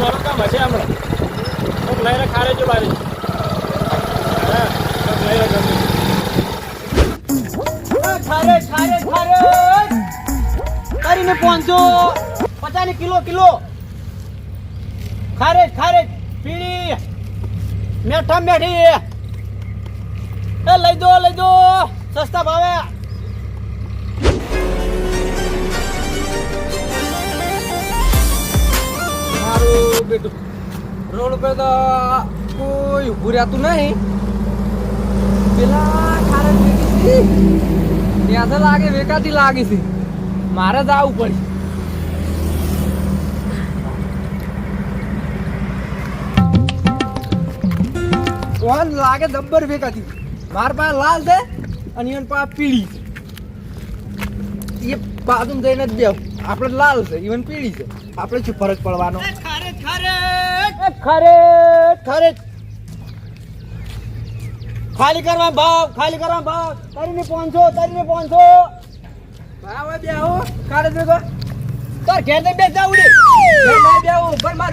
વરો કામ હશે હમણાં. કોક લઈને ખારે જો બારી. હા લઈને જલ્દી. ખારે ખારે ખારે. કરીને પાંચસો પચાસ કિલો કિલો. ખારે ખારે. પીળી. મેઠા, મેઠી. એ લઈ દો લઈ દો. સસ્તા ભાવે. કોઈ લાગે વેકાતી લાગી છે મારે જ આવવું પડી કોણ લાગે દબ્બર વેકાતી માર પાસે લાલ છે અને એન પાસે પીળી એ બાજુ જઈને જ દેવ આપણે લાલ છે ઇવન પીળી છે. આપણે શું ફરક પડવાનો? ખારે ખારે ખારે ખારે ખાલી કરવા ભાવ ખાલી કરવા ભાવ. પાંચસો પહોંચો પાંચસો. ભાવે કાઢે તાર ઘેર ઉપર માર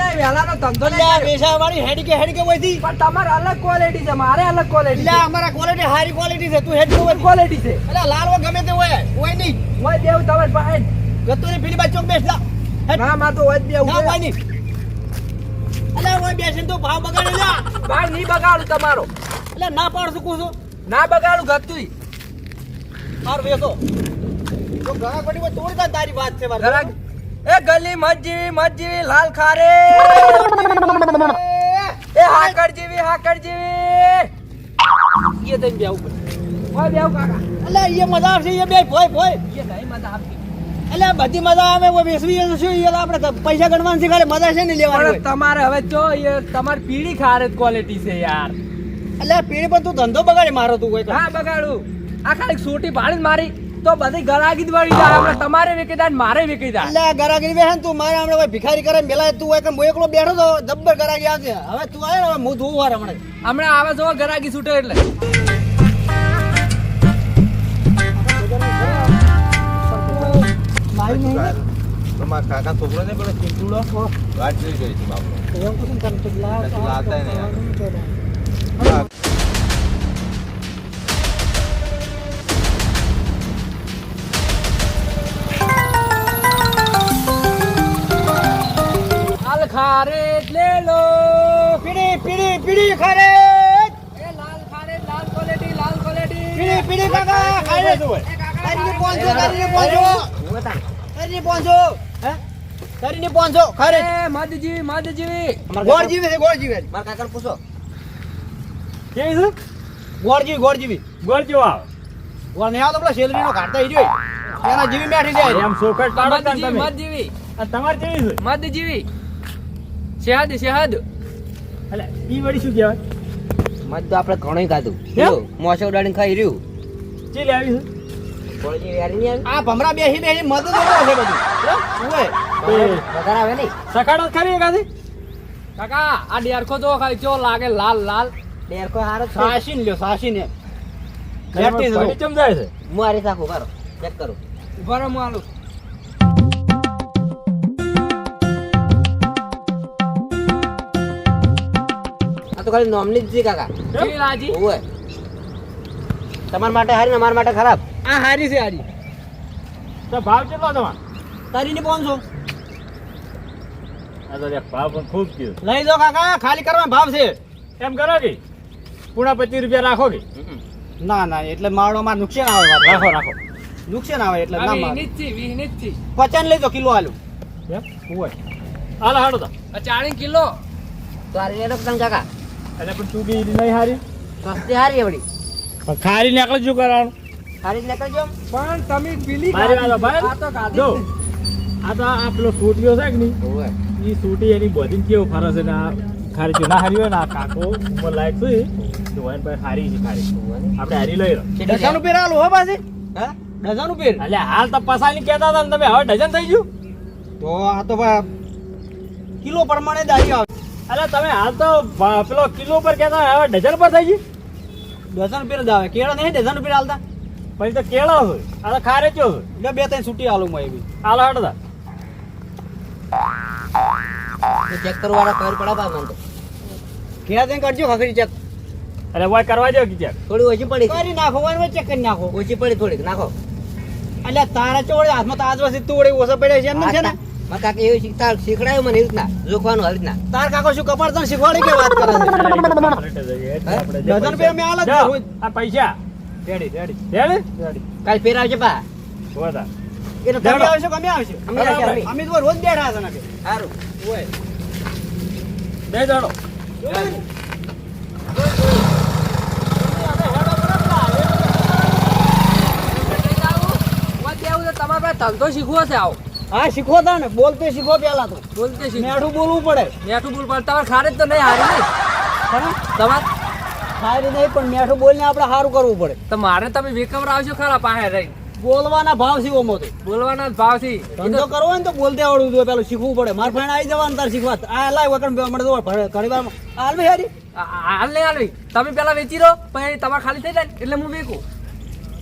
ના વેલાનો ધંધો નહીં અલ્યા વાળી હેડી કે હેડી કે વઈથી પણ તમારે અલગ ક્વોલિટી છે મારે અલગ ક્વોલિટી એટલે અમારા ક્વોલિટી હારી ક્વોલિટી છે તું હેડ કે ક્વોલિટી છે? એટલે લાલવો ગમે તે હોય હોય નહીં. ઓય દેવ તમારે પાસે ગતુરી પીલી બાજુ ચોક બેસ લા. હેડ. ના માં તો જ હોય નહીં. એટલે હોય બેસીને તો ભાવ બગાડે લ્યા. ભાઈ નહીં બગાડું તમારો. એટલે ના પાડ શકું છું? ના બગાડું ગતુંય માર વેસો તો ઘણા કોટી તોડતા તારી વાત છે મારે એ ગલી મત જેવી મત જેવી લાલ ખારે. એ હાકર જેવી હાકર જેવી. એ તઈ બેહું પડે. ઓય બેહું કાકા. એ મજા આવશે એ બે ભોય ભોય. એ નહીં મજા આવતી એટલે બધી મજા આવે કોઈ બેસવી શું એ આપણે પૈસા ગણવાનું શીખાડે મજા છે ને લેવાની તમારે હવે જો એ તમારી પીળી ખારે ક્વોલિટી છે યાર. એટલે પીડી પર તું ધંધો બગાડે મારો તું કોઈ હા બગાડું. આ ખાલી સોટી પાડી મારી તો બધી ગરાગી જ વળી જાય. આપણે તમારે વેકી જાય મારે વેકી જાય. એટલે ગરાગી ને તું મારે હમણાં કોઈ ભિખારી કરે મેલા તું એક હું એકલો બેઠો તો જબ્બર ગરાગી આવશે હવે તું આવે ને હવે હું ધોવું વાર હમણાં. હમણાં આવે જો ગરાગી છૂટે એટલે. મારી નહીં. તમારા કાકા છોકરો ને પેલો ચીંટુડો વાત જોઈ ગઈ છે બાપુ. એવું કશું તને તો લાવ, નથી લાવતા ને યાર. લાવ. હાલ ખારે લે લો. પીડી પીડી પીડી ખારે એ લાલ ખારે લાલ ક્વોલિટી લાલ ક્વોલિટી. પીડી પીડી કાકા ખારે પાંચસો તારીને પાંચસો તારીને પાંચસો હે તારીને પાંચસો ખારે. એ પહોંચો ખરે મધ જેવી ગોળ જીવી છે ગોળ જીવી મારા કાકા પૂછો. કે છે? ગોળ જીવી ગોળ જીવી. ગોળ ને આવે. તો પેલા શેલરી નો કાઢતા ઈ જોઈ. એના જીવી બેઠી જાય એમ સોકટ પાડો મધ તમે. મધ જેવી આ તમારે કેવી છે? મધ જેવી શહેદ શહેદ. એટલે ઈ વળી શું કહેવાય? મત તો આપણે ઘણું ખાધું? મોસો ઉડાડીને ખાઈ રહ્યું. ચી આવી છે? આ ભમરા બેસી બેસી મદદ છે બધું. ઓય આવે નહીં. સકાળો ખરી એકાદી? કાકા આ ડેરખો જો ખાલી જો લાગે લાલ લાલ. ડેરખો હારો સાસી. લ્યો સાસી ને પડી ચમ જાય છે. કરો ચેક કરું. ઊભા રહો આ તો ખાલી નોમની જ છે કાકા. તમારા માટે હારી ને અમારા માટે ખરાબ? આ હારી છે હારી. તો ભાવ કેટલો તમારો? તારીને પાંચસો. આ તો ભાવ પણ ખૂબ કયો લઈ દો કાકા ખાલી કરવા ભાવ છે. એમ કરો કે? પૂણા પચીસ રૂપિયા રાખો કે? ના ના એટલે માળો માં નુકસાન આવે. રાખો રાખો. નુકસાન આવે એટલે ના મારે લઈ દો કિલો આલુ. હોય? હાલો હાલો તો. આ ચાળી કિલો. તારી હારી કાકા. એટલે પણ તું બી નહીં હારી. સસ્તી હારી એવડી. પણ ખારી ને એકલું શું કરવાનું. ખારી જ નીકળજો પણ તમે પીલી મારી વાત ભાઈ. આ તો ખાધી આ તો આ પેલો ફૂટવ્યો છે કે નહીં? એ ઈ સૂટી એની બોધીને કેવું ફરે છે ને આ ખારી છે ના હારી હોય ને આ કાકો ઉંમર લાયક છે તો હોય ને ભાઈ હારી છે ખારી. આપણે હારી લઈ લો ડઝાનું પેર આલું હો પાછી. હા? ડઝાનું પેર? એટલે હાલ તો પસાની કહેતા હતા ને તમે હવે ડઝન થઈ ગયું? તો આ તો ભાઈ કિલો પ્રમાણે દારી આવે. અરે તમે હાલ તો પેલો કિલો પર કહેતા હવે ડઝન પર થઈ ગયું? ડઝન રૂપિયા દાવે કેળા નહીં ડઝન રૂપિયા હાલતા. પછી તો કેળા હોય આ તો ખારે ચો હોય. એટલે બે ત્રણ છૂટી હાલું માં એવી હાલ હટતા ચેક કરવાના ખબર પડા બા મને. કેળા જઈને કરજો ખખરી ચેક અરે વાય કરવા દો કે થોડી ઓછી પડી. કરી નાખો વાય ચેક કરી નાખો. ઓછી પડી થોડીક નાખો. એટલે તારા ચોડે હાથમાં તાજ વસી તું વડે ઓછો પડે છે એમ છે ને? મારા કાકા એવું શીખતા શીખડાયું મને એવી રીતના જોખવાનું આવી રીતના. તાર કાકો શું કપાળ તને શીખવાડી કે વાત કરે છે? ડઝન રૂપિયા મેં આલા જ આ પૈસા. Ready ready. રેડી? રેડી. કાલ ફેરાવજે પા હોતા એટલે તમે આવશો કે અમે આવશો? અમે આવશે, અમે. અમે તો રોજ બેઠા છે ને સારું ઓય. બે જણો. તમારે પાસે ધંધો શીખવો છે આવો. હા શીખો તા ને બોલતે શીખો પેલા તો. બોલતે શીખો. મેઠું બોલવું પડે. મેઠું બોલ પડે તમારે ખારે તો નહીં હારી નહીં તમારે? સારી નહીં પણ મેઠું બોલીને આપણે સારું કરવું પડે. તો મારે તમે વેકવર આવશો ખરા પાસે રહી બોલવાના ભાવ શીખો મોતો બોલવાના ભાવ ભાવથી ધંધો કરવો ને તો બોલતે આવડવું જોઈએ પેલું શીખવું પડે. માર ફ્રેન્ડ આવી જવાનું તાર શીખવા. આ લાય વકણ મળે તો ઘણી વાર હાલ ભાઈ હારી. હાલ નહીં હાલવી તમે પેલા વેચી રહો પછી તમારે ખાલી થઈ જાય એટલે હું વેકું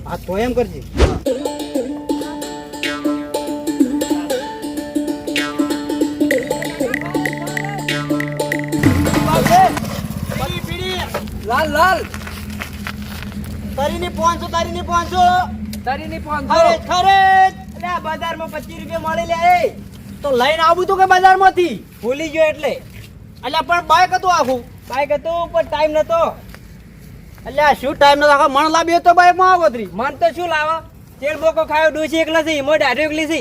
હા તો એમ કરજે. લાલ લાલ. તરીની પાંચસો તરીની પાંચસો. તારીની પાંચસો. અરે ખરે એટલે આ બજારમાં પચીસ રૂપિયા મળે લે એ. તો લઈને આવું તું કે બજારમાંથી? ભૂલી ગયો એટલે. એટલે પણ બાઈક હતું આખું. બાઈક હતું પણ ટાઈમ નતો. એટલે શું ટાઈમ નતો? આખો મણ લાવ્યો તો બાઈકમાં આવો ત્રી મન તો શું લાવો? તેલ બોકો ખાયો ડોસી એકલા છે મોઢા એકલી છે.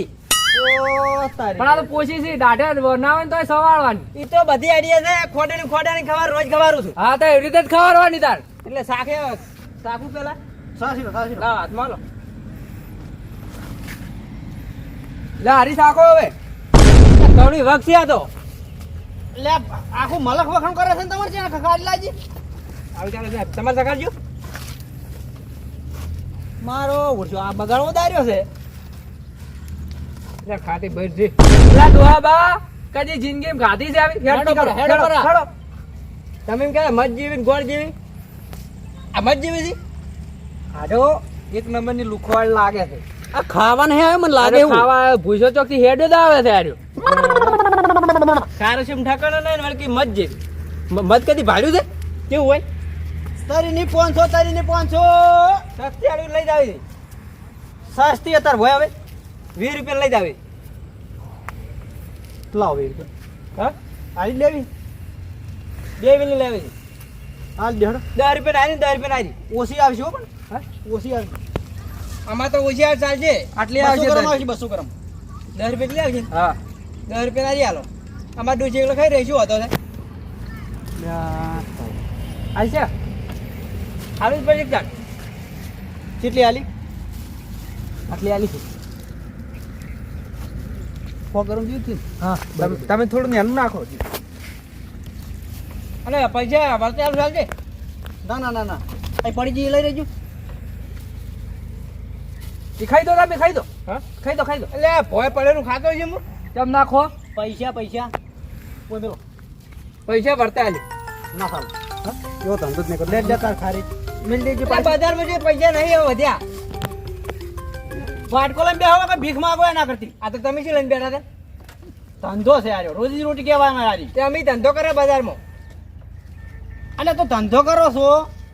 પણ આ તો પોસી છે દાઢે બનાવવાની તો સવાળવાની. ઈ તો બધી આઈડિયા છે ખોડાની ખોડાની ખબર રોજ ખવારું છું. હા તો એવી રીતે જ ખવારવાની તાર. એટલે શાખે શાખું પેલા? સાસી સાસી લાવ હાથમાં લો લે હારી સાકો હવે. કવડી વખ આ તો. એટલે આખું મલખ વખણ કરે છે ને તમારે છે ખખાડી લાજી આવી ચાલો તમારે સકાળજો મારો ઓછો આ બગાડવો દાર્યો છે. લે ખાતી બહાર લા દોહા બા કદી જિંદગી ખાધી છે આવી? હેડો પર, હેડો પર. હેડો. તમે એમ કહે મત જીવી ગોળ જીવી? આ મત જીવી છે? આડો એક નંબરની લુખવાડ લાગે છે. આ ખાવાનું હે મને લાગે એવું. ખાવા ભૂસો ચોકથી હેડો જ આવે છે આર્યો કારસિમ ઠાકાણા નહીં વળકી મત જીવી? મત કદી ભાડ્યું છે? કેવું હોય? તરીની પાંચસો તરીની પાંચસો. સસ્તી આડું લઈ જાવી સસ્તી અત્યારે હોય હવે. વીસ રૂપિયા લઈ જાવી. લાવો વીસ રૂપિયા? હા? આજ લેવી? બે વેલી લેવી. છે હા દેડો દસ રૂપિયા આવી દસ રૂપિયા આવી ઓછી આવશે હો પણ. હા? ઓછી આવશે. આમાં તો ઓછી આવે ચાલશે. આટલી આવશે આવશે બસો ગ્રામ. દસ રૂપિયા કેટલી આવશે? હા. દસ રૂપિયા આવી હાલો. અમારે ડોસી એકલો ખાઈ રહીશું હતો ને આવશે આવી જ પછી ચાલ. કેટલી હાલી? આટલી આલી છે. સો ગરમ થયું હા તમે- થોડું નેનું નાખો અને પૈસા ભરતે આવું ચાલશે ના ના ના ના. અહીં પડી જઈ લઈ રહેજો એ ખાઈ દો તમે ખાઈ દો. હા? ખાઈ દો ખાઈ દો. એટલે ભોય પડેલું ખાતો છે હું તેમ નાખો? પૈસા પૈસા. કોઈ પેલો પૈસા ભરતા આલી. ના ખાલો હા? એવો ધંધો જ નહીં કરો લે જતા ખારી. મિલ દેજો બજારમાં જે પૈસા નહીં વધ્યા. વાટકો લઈને બેહો કે ભીખ માંગો એના કરતી. આ તો તમે શું લઈને બેઠા હતા ધંધો છે યાર રોજી રોટી કહેવાય મારી તે અમે ધંધો કરે બજારમાં. અને તો ધંધો કરો છો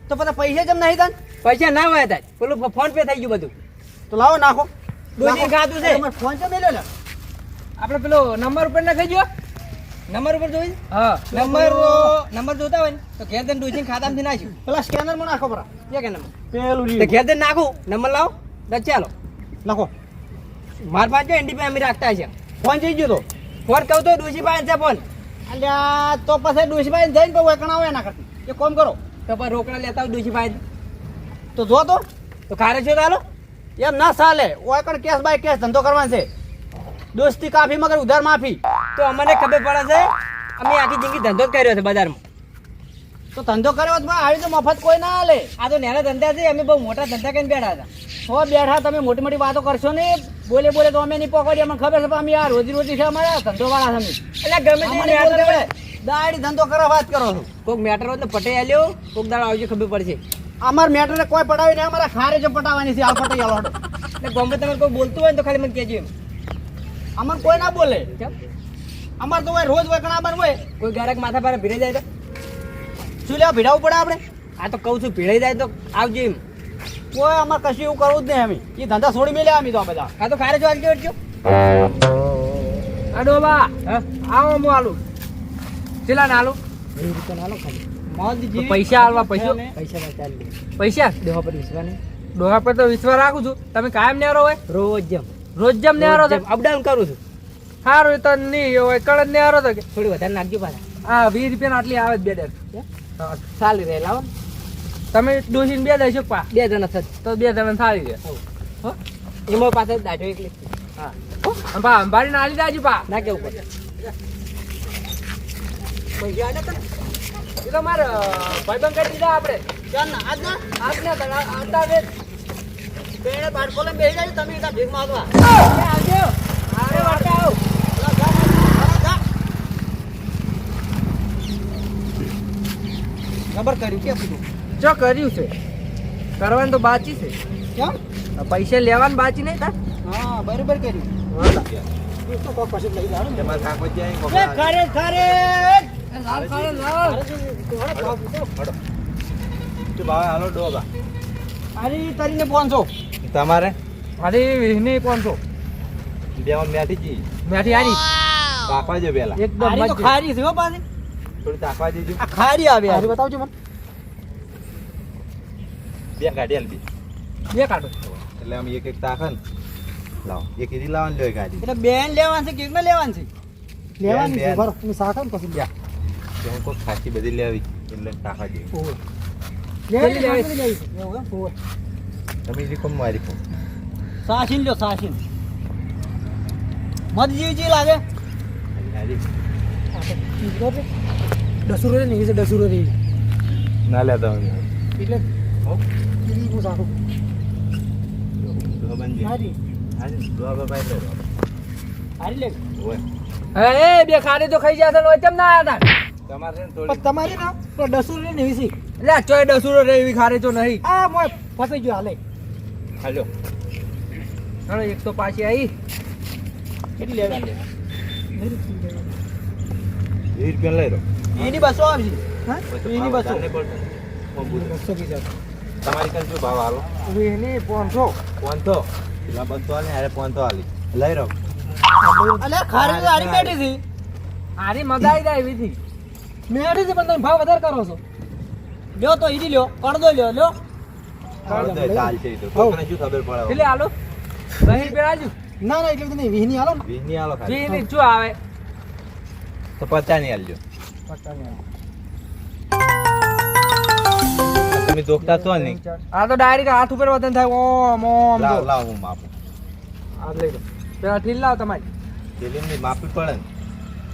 તો પછી પૈસા જેમ નહીં તન પૈસા ના હોય તાર. પેલું ફોન પે થઈ ગયું બધું. તો લાવો નાખો. દોજી ખાધું છે. ફોન છે મેલ્યો ને આપણે પેલો નંબર ઉપર નાખી ગયો નંબર ઉપર જોઈ. હા. નંબર નંબર જોતા હોય ને તો ઘેર જઈને ડોસીને ખાતામાંથી નાખ્યું. પેલા સ્કેનરમાં નાખો બરા કે નંબર પેલું ઘેર જઈને નાખું. નંબર લાવો. ચાલો. નાખો માર પાસે એન્ડી એનડી અમે રાખતા છે ફોન જઈ ગયો તો. ફોન કહું તો પાસે છે ફોન. અલ્યા, તો પછી ડોશીભાઈ જઈને પછી એકણા આવે એના કરતી. એ કોમ કરો. તો પણ રોકડા લેતા હોય પાસે તો જો તો. તો ખારે છો ચાલો એમ ના ચાલે. વેકણ કેસ બાય કેસ ધંધો કરવાનો છે. દોસ્તી કાફી મગર ઉધાર માફી. તો અમને ખબર પડે છે, અમે આખી જિંદગી ધંધો જ કર્યો છે બજારમાં. તો ધંધો કરો તો આવી તો મફત કોઈ ના હાલે. આ તો નાના ધંધા છે અમે બહુ મોટા ધંધા કરીને બેઠા હતા. સો બેઠા તમે મોટી મોટી વાતો કરશો ને બોલે બોલે તો અમે નહીં પકડીએ અમને ખબર છે અમે આ રોજી રોજી છે અમારા ધંધો વાળા અમે. એટલે ગમે દાડી ધંધો કરવા વાત કરો છો. કોઈક મેટર હોય તો પટે આલ્યો કોઈક દાડ આવજો ખબર પડશે. અમાર મેટરને કોઈ પટાવી નહીં અમારા ખારે જો પટાવવાની છે આ પટાઈ આલો. એટલે ગમે તમે કોઈ બોલતું હોય તો ખાલી મને કહેજો અમાર કોઈ ના બોલે. અમાર તો હોય રોજ વકણા અમાર હોય. કોઈ ગારક માથા પર ભીરે જાય તો? શું લેવા ભીડાવું પડે આપણે? આ તો કહું છું ભીડાઈ જાય તો આવજો એમ. કોઈ અમારે કશું એવું કરવું જ નહીં અમે. એ ધંધા છોડી મેલ્યા અમે તો આ બધા. આ તો ખારે જો આવજો આવજો અડો બા આવો હું આલું. ચેલા ના આલું? પૈસા આલવા પૈસા? પૈસા ના ચાલે. પૈસા? દેહો પર નહીં. ડોહા પર તો વિશ્વા રાખું છું. તમે કાયમ નેરો હોય. રોજ જેમ. રોજ જેમ નેરો તો અપડાઉન કરું છું. સારું તો નહીં હોય. કળ જ નેરો તો થોડી વધારે નાખજો પાછા. હા વીસ રૂપિયા આટલી આવે બે ડેર. ચાલી રહે લાવો. તમે ડોસીને બે દઈશો પા બે જણા થશે. તો બે જણા સારી છે. એમાં પાસે દાઢો એકલી હા. પા અંબાડી નાલી દાજી પા ના કેવું પડે. પૈસા આલે તને? એ તો મારે ભાઈબંધ કરી દીધા આપણે. ચાલ ના આજ ના. આજના તો આ- આટલા વેચ. બેને બાળકો લઈને બેસી જાય તમે ત્યાં ભીખ માગવા આવજો. આવે વાટે આવ. ખબર કર્યું કે શું જો કર્યું છે. કરવાનું તો બાકી છે. કેમ? પૈસા લેવાનું બાકી નહીં તાર? હા બરોબર કર્યું. તો તમારે તો અરે વીસની પાંચસો બેમાં મેઠી જી. મેઠી આરી તાકવા જો પેલા. એકદમ તો. ખારી છે હો પાછી. થોડી તાકવા દેજો. આ ખારી આવે આ બતાવજો મને. બે ગાડી હાલ દી બે કાઢો. એટલે અમે એક એક તાકે ને લાવો. એક એરી લાવવાની લ્યો ગાડી. એટલે બેન લેવાનું છે કેક ને લેવાનું છે? લેવાની છે, બરો. તમે સાખા પછી. લ્યા હું કોઈ ખાસી બધી લેવી. એટલે? તમે કોમ મારી લ્યો મત જીવી લાગે. દસુરો રે નહીં છે ડસુરો રે. ના લેતા હોય એટલે? હું. હારી. હારી, બે તો ખાઈ જશે ને કેમ ના આવ્યા તા? તમારે ને તો દસુરો રે નહીં એટલે ચોય ડસુરો રે એવી ખારી તો નહીં. આ મોય ફસાઈ ગયો હાલે. હાલો. હવે એક તો પાછી આવી કેટલી લેવી? વીસ રૂપિયા લઈ લો. એની બસો આવશે. એની બસો. બસો તમારી શું ભાવ હાલો? એની પાંચસો પોનતો પેલા બસો હાલે અરે પોનતો હાલી લઈ રહો. અલે ખારી હારી બેઠી હતી આરી મદાઈ જાય એવી થી મેળી છે પણ તમે ભાવ વધારે કરો છો. લ્યો તો ઈડી લ્યો કડદો લ્યો લ્યો. હાલો ચાલ છે એ તો. કોકને શું ખબર પડે? એટલે આલો દસ રૂપિયા ના ના એટલે નહીં વીહની હાલો ને. વીસની હાલો વીસની શું આવે. તો પચાસની હાલજો તમે દોખતા છો ને આ તો ડાયરેક્ટ હાથ ઉપર વતન થાય. ઓમ ઓમ લાવ લાવ હું માપું. આ લઈ લો. પેલા ઠીલ લાવ તમારી. તેલી ની માપી પડે ને.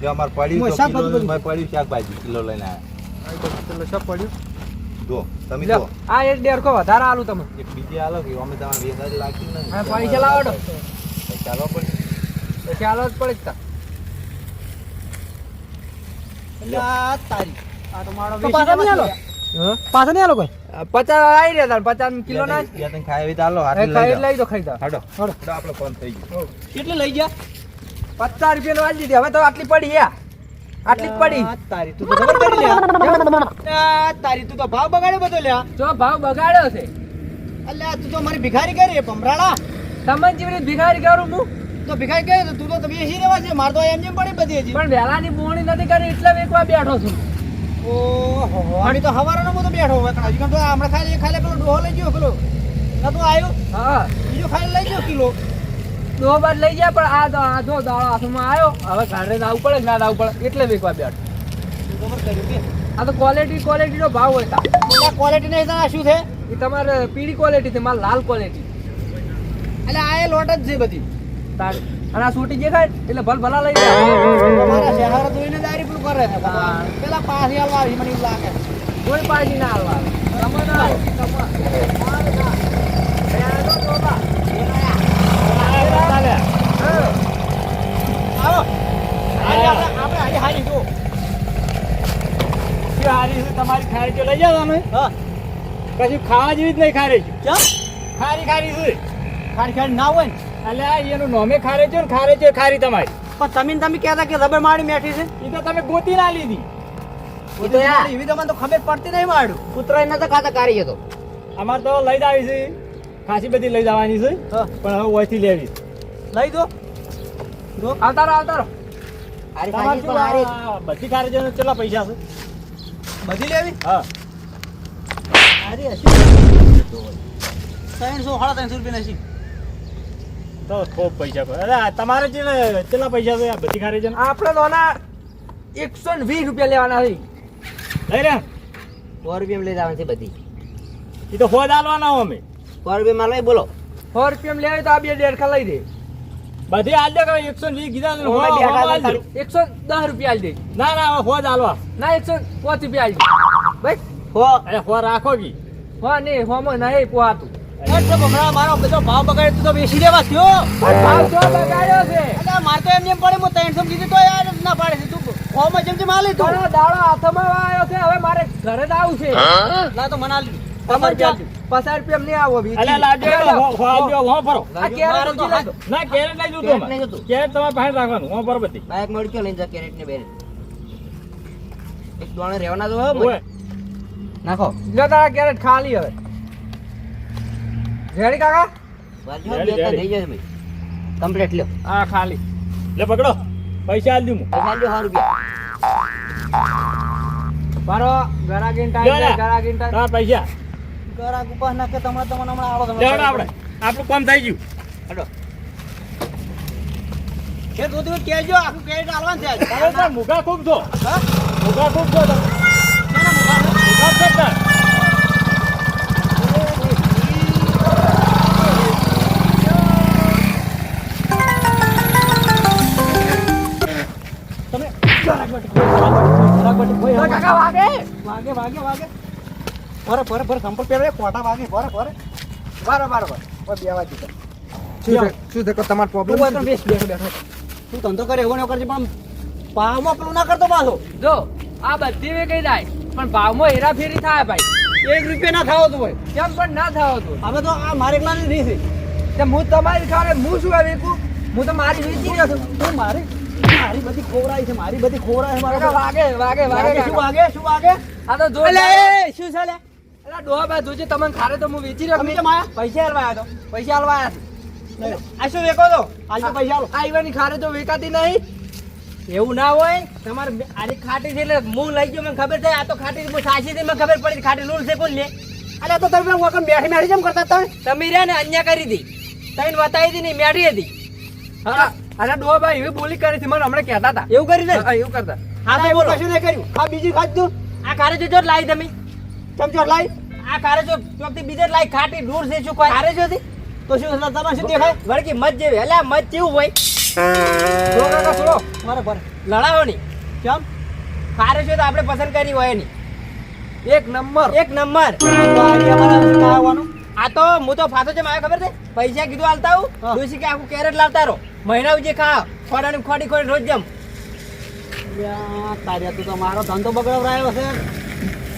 જો અમાર પડ્યું તો કિલો મે પડ્યું શાકભાજી કિલો લઈને આવ્યા. આ તો પેલો સબ પડ્યું. જો તમે જો. આ એક ડેરખો વધારે આલુ તમે. એક બીજી આલો કે અમે તમારે વીસ લાગી લાગતી હા, પૈસા લાવો તો. ચાલો પડે. આલો જ પડે જ તા. એટલે આ તારી આ તો મારો તો પાછા નહીં આલો? પાછા નહીં આલો કોઈ? પચાસ આવી રહ્યા તાર પચાસ કિલો ના જ. બે ત્રણ ખાય એવી તો આટલી ખાઈ લઈ લઈ દો ખાઈ દો હાડો હાડો આપણો ફોન થઈ ગયો. કેટલી લઈ ગયા? પચાસ રૂપિયા વાળી દીધી. હવે તો આટલી પડી યા આટલી જ પડી. તારી. તું તો ખબર કરી લ્યા. તારી. તું તો ભાવ બગાડ્યો બધો લ્યા. જો ભાવ બગાડ્યો છે. અલ્યા તું તો મારી ભિખારી કરી ભમરાડા તમને જેવી ભિખારી કરું હું તો ભીખાઈ કે તું તો તમે એસી રહેવા છે મારે તો એમ જેમ પડી બધી હજી. પણ વહેલાની બોણી નથી કરી એટલે વેકવા બેઠો છું. ઓહો અમે તો હવારનો બધો બેઠો હવે હજી કાં તો હમણાં ખાલી ખાલી પેલો ડોહો લઈ ગયો પેલો. ના તો આવ્યો હા. બીજો ખાલી લઈ ગયો કિલો. દો બાર લઈ ગયા પણ આ તો આ જો દાળો હાથમાં આવ્યો હવે સાંડે આવવું પડે ના આવવું પડે એટલે વેકવા બેઠો. આ તો ક્વોલિટી ક્વોલિટીનો ભાવ હોય તા. એટલે ક્વોલિટી નહીં આ શું છે? એ તમારે પીળી ક્વોલિટી છે મારે લાલ ક્વોલિટી એટલે આ એ લોટ જ છે બધી. તાર. અને આ સોટી જે ખાય એટલે ભલ ભલા લઈ જાય તમારા શહેર જોઈને દારી પણ કરે છે. પેલા પાછી હાલવા મને એવું લાગે. કોઈ પાછી ના હાલવા તમે ના તમારી ખારી તો લઈ જાવ તમે હા. કશું ખાવા જેવી જ નહીં ખારી છે. ચમ ખારી ખારી છે ખારી ખારી ના હોય ને? અલ્યા એનું નોમે ખારે છે ને ખારે છે ખારી તમારી. પણ તમે તમે કહેતા કે રબર મારી મેઠી છે? એ તો તમે ગોતી ના લીધી. એ તો યાર એવી તમને તો ખબર પડતી નહીં માડું. કૂતરો એને તો ખાતા કાઢી જતો અમારે તો લઈ જ આવી છે. ખાસી બધી લઈ જવાની છે. પણ હવે ઓછી લેવી. લઈ દો. જો આવતા રહો આવતા રહો. હારી તમારે ખાધી શું પણ હારી. આ બધી ખારે છે કેટલા પૈસા છે? બધી લેવી? હા. હશે. ત્રણસો સાડા ત્રણસો રૂપિયા હશે. તો ખૂબ પૈસા અરે તમારે છે ને કેટલા પૈસા છે? આ બધી ખારે છે ને. આપણે નોના એકસો ને વીસ રૂપિયા લેવાના છે. લઈ રે સો રૂપિયા લઈ જવાની છે બધી. એ તો ફોજ આલવાના હો અમે. સો રૂપિયામાં લઈ બોલો. સો રૂપિયા લેવાય તો આ બે ડેડખા લઈ દે. બધી આલ દે કે એકસો ને વીસ કીધા. એકસો દસ રૂપિયા આલી દે. ના ના હવે ફોજ આલવા. ના એકસો પાંચ રૂપિયા આલી દે. ભાઈ હો અરે હો રાખો કી. હો નહીં હોમાં નહીં પોહાતું. મારો બધો ભાવ બગાડે તો બેસી દેવા થયો ભાવ જો બગાડ્યો છે? એટલે મારે તો એમ એમ પડે હું ત્રણસો કીધું તો યાર ના પાડે છે તું ફોર્મ જેમ જેમ આલી તું. દાડો હાથમાં આવ્યો છે હવે મારે ઘરે જ આવું છે. ના તો મને આલી. તમારે ચાલ પચાસ રૂપિયા નહીં આવો બીજી. અલ્યા લાવજો એટલે હો હો આલજો હો ફરો આ કેરેટ મારો તો ના કેરેટ લઈ જતું કેરેટ નહીં કેરેટ તમારે પાસે રાખવાનું હો બધી. બાઈક મળી ગયો લઈને જા કેરેટ ને બેરેટ? એક દોણે રહેવાના તો નાખો. લ્યો તારા કેરેટ ખાલી હવે. રેડી કાકા? કમ્પ્લીટ લ્યો. હા ખાલી. લે પકડો. પૈસા આલ દઉં પૈસા આલ લ્યો સો રૂપિયા મારો ગરાગીન ટાઈમ ગરાગીન ટાઈમ તમારા પૈસા. ગરાક ઉપર નાખે તમને તમને હમણાં આવો તમે લેવડો આપણે. આપણું કામ થઈ ગયું. હડો કે તું તું કહેજો આખું કેરેટ આલવાનું છે. મુગા ખૂબ છો. હા? મુગા ખૂબ છો તમે. કાકા વાગે. વાગે વાગે વાગે. ભરે ભરે ભરે સંપલ પહેરે. કોટા વાગે ભરે ભરે. બરાબર બરાબર ભરે બે વાગે શું શું છે તમારો પ્રોબ્લેમ હોય બેસ બેઠો બેઠો તું ધંધો કરે એવો ન કરજે પણ ભાવમાં પેલું ના કરતો પાછો. જો આ બધી વેચાઈ જાય પણ ભાવમાં હેરાફેરી થાય ભાઈ. એક રૂપિયા ના થાવો તું હોય. કેમ પણ ના થાવ તું હવે તો આ મારે એકલા નહીં છે. તે હું તમારી ખાડે હું શું આ વેચું? હું તો મારી વેચી રહ્યો છું. તું મારી મારી બધી ખોવરાઈ છે મારી બધી ખોવરાઈ છે મારા વાગે વાગે વાગે શું વાગે શું વાગે? આ તો જો અલે શું છે લે અલા ડોહા બા જોજે તમને ખારે તો હું વેચી રહ્યો તમે. કેમ પૈસા હલવાયા તો. પૈસા હલવાયા છે. આ શું વેકો તો આજે પૈસા આલો આ ઈવાની ખાડે તો વેકાતી નહીં. એવું ના હોય તમારે આજે ખાટી છે એટલે હું લઈ ગયો મને ખબર છે આ તો ખાટી હું સાચી છે મને ખબર પડી ખાટી લૂલ છે કોણ લે? અરે તો તમે વખત બેઠી મેળી કેમ કરતા તમે તમે રહ્યા ને અન્યા કરી દી. તઈને બતાવી હતી ને મેળી હતી હા. અરે ડોહા ભાઈ એવી બોલી કરી હતી મને હમણાં કહેતા હતા. એવું કરી દે? હા, એવું કરતા. હા તો એવું કશું નહીં કર્યું. આ બીજી ખાત તું આ કારે જો જો લાઈ તમે. તમ જો લાઈ આ કારે જો ચોકથી બીજે લાઈ ખાટી દૂર છે શું કોઈ? કારે જો હતી તો શું તમારે શું દેખાય? વળકી મત જેવી. એટલે મત જેવું હોય. જો કાકા સુનો મારે પર. લડાવો નહીં. કેમ? કારે જો તો આપણે પસંદ કરી હોય નહીં. એક નંબર. એક નંબર. આ તો હું તો ફાતો છે મારે ખબર છે? પૈસા કીધું હાલતા હું હા. ડોસી કે આખું કેરેટ લાવતા રહો. મહિના જે ખા. ખોડાની ખોડી ખોડી રોજ જમ. તારે તું તો મારો ધંધો બગડવરાયો છે.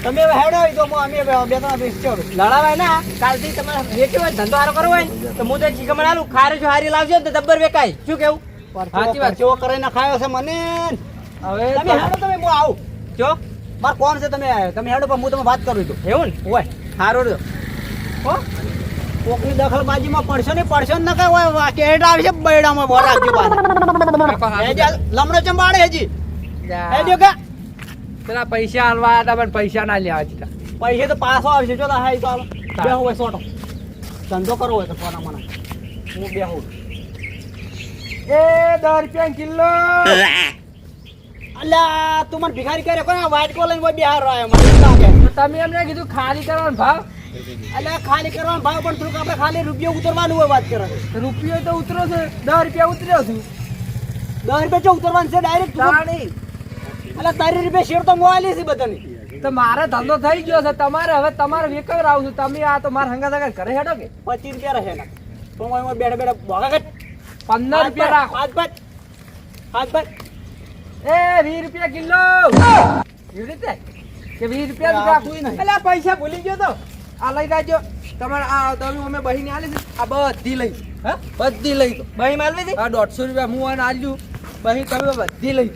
તમે હેડો હોય તો અમે બે ત્રણ ચોરું લડાવાય ના. કાલથી તમારે વેચ્યો હોય ધંધો હારો કરવો હોય તો હું તો શીખમણ આલું ખારે જો હારી લાવજો ને તો દબ્બર વેકાય. શું કેવું? સાચી વાત. ચો કરીને ખાયો છે મને હવે તમે હેડો તમે હું આવું. જો મારે કોણ છે તમે? તમે હેડો પણ હું તમે વાત કરું છું. એવું ને? હોય સારું રહ્યો હો. કોકની દખલબાજીમાં પડશે ને પડશે ને કઈ હોય કેરેટ આવશે બૈડામાં ભર રાખજો પાછા. લમણો ચંબાડે હજી. હેજો કે પેલા પૈસા હાલવા હતા પણ પૈસા ના લેવા દીધા. પૈસે તો પાછો આવશે જો હા તો બે હોય સોટો. ધંધો કરવો હોય તો સોના મને હું બે હું એ દસ રૂપિયા કિલો અલ્યા તું મને ભિખારી કર્યો કોને વાઇટ કોલર રહ્યો મને તમે એમને કીધું ખાલી કરવાનો ભાવ? એટલે ખાલી કરવાનો ભાવ પણ થોડુંક આપણે ખાલી રૂપિયો ઉતરવાનું હોય વાત કરે. રૂપિયો તો ઉતરો છે દસ રૂપિયા ઉતર્યો છું. દસ રૂપિયા ચો ઉતરવાનું છે ડાયરેક્ટ એટલે તારી રૂપિયા શેર તો મોવાલી છે બધાની. તો મારે ધંધો થઈ ગયો છે તમારે હવે તમારે વેકર આવું છું. તમે આ તો મારા હંગા હંગા ઘરે હેડો કે? પચીસ રૂપિયા રહે ના તો હું એમાં બેઠા બેઠા ભોગા પંદર રૂપિયા રાખ હાથ પાટ હાથ પાટ એ વીસ રૂપિયા કિલો. એવી રીતે? કે વીસ રૂપિયા જ આ રાખું કોઈ નહીં. એટલે પૈસા ભૂલી ગયો તો. આ લઈ જાજો. તમારે આ તમે અમે બહીને આલી આ બધી લઈ. હા? બધી લઈ બહી માલવી હતી? આ દોઢસો રૂપિયા હું આને આલ્યું બહી તમે બધી લઈ.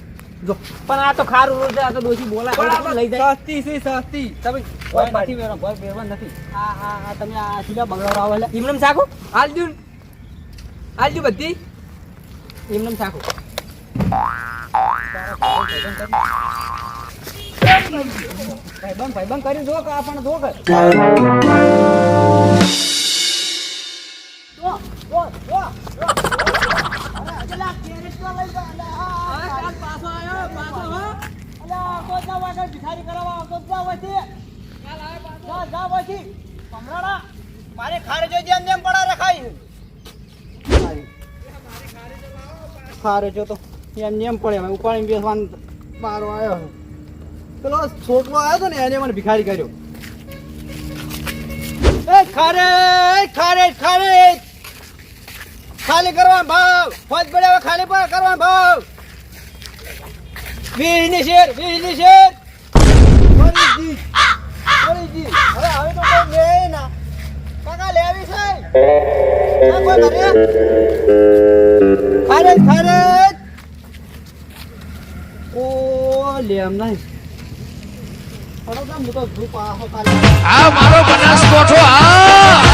જો. પણ આ તો ખારું રોજ આ તો ડોશી બોલા લઈ જાય? સસ્તી છે સસ્તી. તમે કોઈ નથી વેરો કોઈ વેરો નથી. આ આ તમે આ સીધા બંગલાઓ આવેલા ઇમનમ સાકુ આલજું. આલજું બધી. ઇમનમ સાકુ ભાઈબંધ ભાઈબંધ કરી જો કે આપણને જો કે મારે ખારે જો જેમ જેમ રખાય ખારે જો તો એમ જેમ પડે હવે ઉપાડીને બેસવાનું મારો આવ્યો. પેલો છોકરો આવ્યો હતો ને એને મને ભિખારી કર્યો. એ ખારે ખારે ખારે. ખાલી કરવાનો ભાવ. ફોજ પડે હવે ખાલી પર કરવાનો ભાવ. વીજની શેર વીજની શેર. ફરીથી, ફરીથી. હવે હવે તો કોઈ લે ઓ લેમ નહીં પડો તો હું તો ધૂપ આહો કાલે આ મારો બનાસકોઠો આ!